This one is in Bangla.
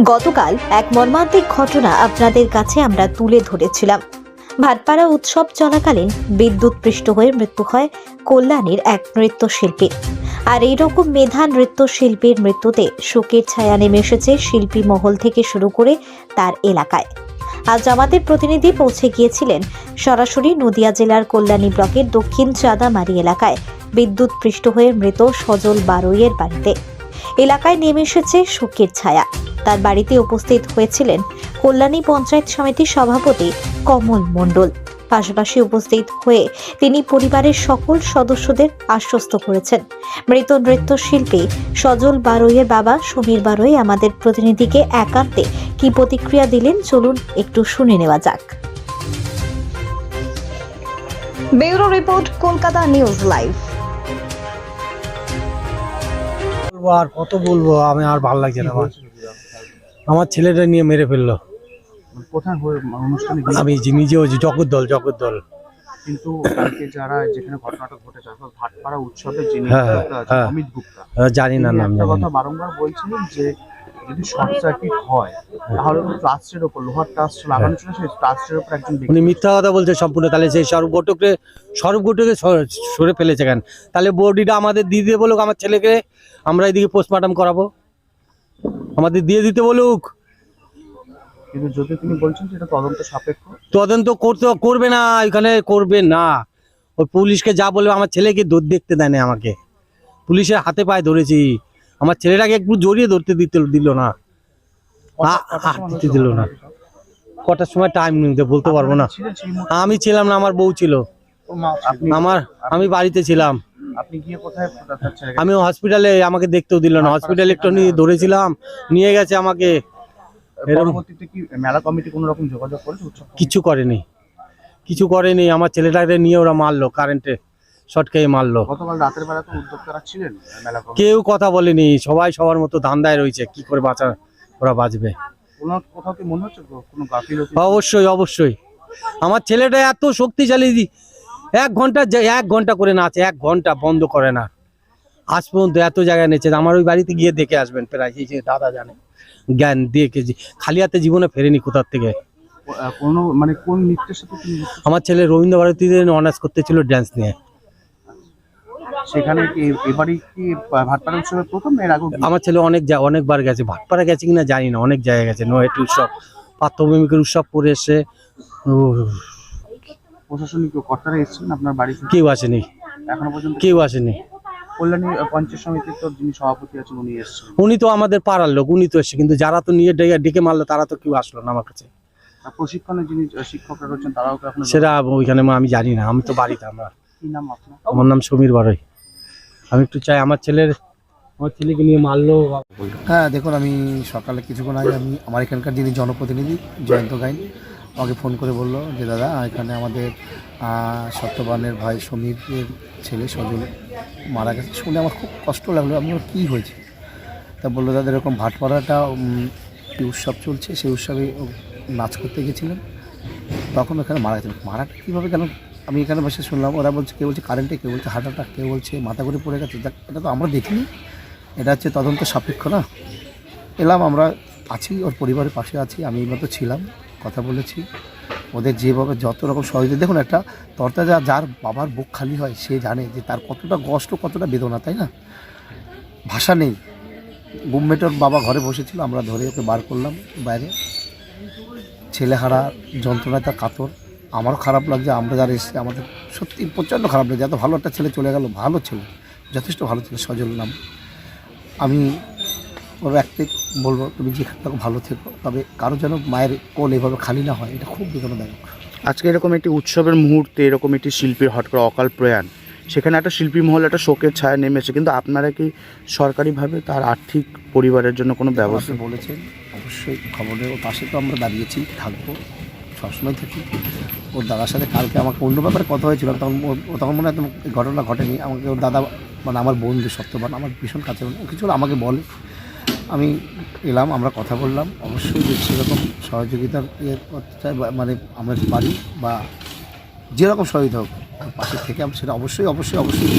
গতকাল এক মর্মান্তিক ঘটনা আপনাদের কাছে আমরা তুলে ধরেছিলাম। ভাটপাড়া উৎসব চলাকালীন বিদ্যুৎ পৃষ্ঠ হয়ে মৃত্যু হয় কল্যাণীর এক নৃত্যশিল্পী। আর এই রকম মেধা নৃত্যশিল্পীর মৃত্যুতে শোকের ছায়া নেমে এসেছে শিল্পী মহল থেকে শুরু করে তার এলাকায়। আজ আমাদের প্রতিনিধি পৌঁছে গিয়েছিলেন সরাসরি নদিয়া জেলার কল্যাণী ব্লকের দক্ষিণ চাঁদামারি এলাকায় বিদ্যুৎ পৃষ্ঠ হয়ে মৃত সজল বারৈয়ের বাড়িতে। এলাকায় নেমে এসেছে শোকের ছায়া। তার বাড়িতে উপস্থিত হয়েছিলেন কল্যাণী পঞ্চায়েত সমিতির সভাপতি কমল মণ্ডল। পাশাপাশি উপস্থিত হয়ে তিনি পরিবারের সকল সদস্যদের আশ্বস্ত করেছেন। মৃত নৃত্যশিল্পী সজল বারৈয়ের বাবা সমীর বারৈ আমাদের প্রতিনিধিকে একান্তে কি প্রতিক্রিয়া দিলেন চলুন একটু শুনে নেওয়া যাক। Bureau report Kolkata news live. বলব আর কত বলব আমি আর ভালো লাগছে না আমার। আমার ছেলেটা নিয়ে মেরে ফেলল। মানে কোথায় অনুষ্ঠানে আমি যে নিজেও জগদ্দল জগদ্দল কিন্তু কালকে যারা যেখানে ঘটনাটা ঘটেছে অর্থাৎ ভাটপাড়া উৎসবের যিনি হ্যাঁ, হ্যাঁ। অমিত গুপ্তা জানি না নাম একটা কথা বারংবার বলছিলেন যে যদি শর্ট সার্কিট হয় তাহলে ট্রাস্টের ওপর লোহার ট্রাস্ট লাগানো ছিল সেই ট্রাস্টের ওপর একজন উনি মিথ্যা কথা বলছে সম্পূর্ণ তাহলে সেই স্বরূপ ঘটককে ঘটকে সরে ফেলেছে কেন? তাহলে বডিটা আমাদের দিয়ে দিয়ে বলুক আমার ছেলেকে আমরা এদিকে পোস্টমর্টম করাবো। আমাদের দিয়ে দিতে বলুক। কিন্তু যদি তিনি বলছেন এটা তদন্ত সাপেক্ষ। তদন্ত করতে করবে না এখানে করবে না। ওই পুলিশকে যা বলবে আমার ছেলেকে দৌড় দেখতে দেয় না আমাকে। পুলিশের হাতে পায়ে ধরেছি। আমার ছেলেটাকে একটু জড়িয়ে ধরতে দিতে দিল না। আ- আ- দিতে দিল না। কটার সময় টাইম নিতে বলতে পারব না? আমি ছিলাম না আমার বউ ছিল। আমার আমি বাড়িতে ছিলাম। আপনি গিয়ে কোথায় আমি হসপিটালে আমাকে দেখতেও দিল না। হসপিটালে একটু ধরেছিলাম নিয়ে গেছে আমাকে। পরবর্তীতে কি মেলা কমিটি কোনো রকম যোগাযোগ করেছে কিছু করেনি। কিছু করেনি। আমার ছেলেটাকে নিয়ে ওরা মারলো কারেন্টে শর্ট খেয়ে মারলো। গতকাল রাতের বেলা তো উদ্যোক্তারা ছিলেন মেলা কেউ কথা বলেনি। সবাই সবার মতো ধান্দায় রয়েছে। কি করে বাঁচা ওরা বাঁচবে? মনে অবশ্যই অবশ্যই। আমার ছেলেটা এত শক্তিশালী এক ঘণ্টা যে- এক ঘণ্টা করে নাচে এক ঘণ্টা বন্ধ করে না। আজ পর্যন্ত এত জায়গায় নেচে আমার ওই বাড়িতে গিয়ে দেখে আসবেন প্রায় সেই যে দাদা জানে জ্ঞান দিয়ে কেজি খালি হাতে জীবনে ফেরেনি কোথার থেকে। কোনো মানে কোন নৃত্যের সাথে আমার ছেলে রবীন্দ্র ভারতীতে অনার্স করতেছিল ড্যান্স নিয়ে। সেখানে কি এবারই কি ভাটপাড়া উৎসবের প্রথম এর আগে আমার ছেলে অনেক অনেকবার গেছে। ভাটপাড়া গেছে কিনা জানি না অনেক জায়গায় গেছে। নয়টি উৎসব পার্থভূমিকের উৎসব করে এসে প্রশাসনিক কর্তারা এসেছেন আপনার বাড়ি কেউ আসেনি। এখনও পর্যন্ত কেউ আসেনি। কল্যাণী পঞ্চায়েত সমিতির তো যিনি সভাপতি আছেন উনি এসেছেন। উনি তো আমাদের পাড়ার লোক উনি তো কিন্তু যারা তো নিয়ে ডেকে ডেকে মারলো তারা তো কেউ আসলো না আমার কাছে। আর প্রশিক্ষণে যিনি আহ, শিক্ষকরা রয়েছেন তারাও তো এখনও সেটা ওইখানে আমি জানি না আমি তো বাড়িতে আমরা। কি নাম আপনার? আমার নাম সমীর বারই। আমি একটু চাই আমার ছেলের আমার ছেলেকে নিয়ে মারলো। হ্যাঁ দেখুন আমি সকালে কিছুক্ষণ আগে আমি আমার এখানকার যিনি জনপ্রতিনিধি জয়ন্ত গাইন আমাকে ফোন করে বলল যে, দাদা, এখানে আমাদের সত্যবানের ভাই সমীরের ছেলে সজল মারা গেছে। শুনে আমার খুব কষ্ট লাগল। আমি কী হয়েছে? তা বলল, দাদা, এরকম ভাটপাড়াটা উৎসব চলছে। সেই উৎসবে নাচ করতে গেছিলেন। তখন ওখানে মারা গেছে মারাটা কীভাবে কেন? আমি এখানে বসে শুনলাম, ওরা বলছে, কেউ বলছে কারেন্টে কেউ বলছে হার্ট অ্যাটাক কেউ বলছে মাথা করে পড়ে গেছে। এটা তো আমরা দেখিনি। এটা হচ্ছে তদন্ত সাপেক্ষ, না? এলাম, আমরা আছি, ওর পরিবারের পাশে আছি, আমি মতো ছিলাম। কথা বলেছি। ওদের যেভাবে যত রকম সহযোগিতা, দেখুন একটা তরতাজা যার বাবার বুক খালি হয়, সে জানে যে তার কতটা কষ্ট, কতটা বেদনা, তাই না? ভাষা নেই। গুমমেটোর বাবা ঘরে বসেছিল, আমরা ধরে ওকে বার করলাম বাইরে। ছেলেহারা যন্ত্রণায় তার কাতর। আমারও খারাপ লাগছে, আমরা যারা এসেছি, আমাদের সত্যি প্রচণ্ড খারাপ লাগছে। এত ভালো একটা ছেলে চলে গেল, ভালো ছেলে, যথেষ্ট ভালো ছেলে, সজল নাম। আমি ওর একটাই বলব তুমি যেখানে থাকো ভালো থেকো তবে কারও যেন মায়ের কোল এভাবে খালি না হয় এটা খুব বেদনাদায়ক আজকে এরকম একটি উৎসবের মুহূর্তে এরকম একটি শিল্পীর হট করে অকাল প্রয়াণ। সেখানে একটা শিল্পী মহল একটা শোকের ছায়া নেমেছে কিন্তু আপনারা কি সরকারিভাবে তার আর্থিক পরিবারের জন্য কোনো ব্যবস্থা? বলেছেন অবশ্যই খবরের ওর পাশে তো আমরা দাঁড়িয়েছি থাকব সবসময় থাকি। ওর দাদার সাথে কালকে আমাকে অন্য ব্যাপারে কথা হয়েছিল তখন ও- ও তখন মনে হয় ঘটনা ঘটেনি। আমাকে ওর দাদা মানে আমার বন্ধু সত্যবান আমার ভীষণ কাছে ও কিছু আমাকে বলে। আমি এলাম, আমরা কথা বললাম। অবশ্যই যে সেরকম সহযোগিতার ইয়ে করতে চাই মানে আমার বাড়ি বা যেরকম সহযোগিতা হোক পাশে থেকে আমি সেটা অবশ্যই অবশ্যই অবশ্যই।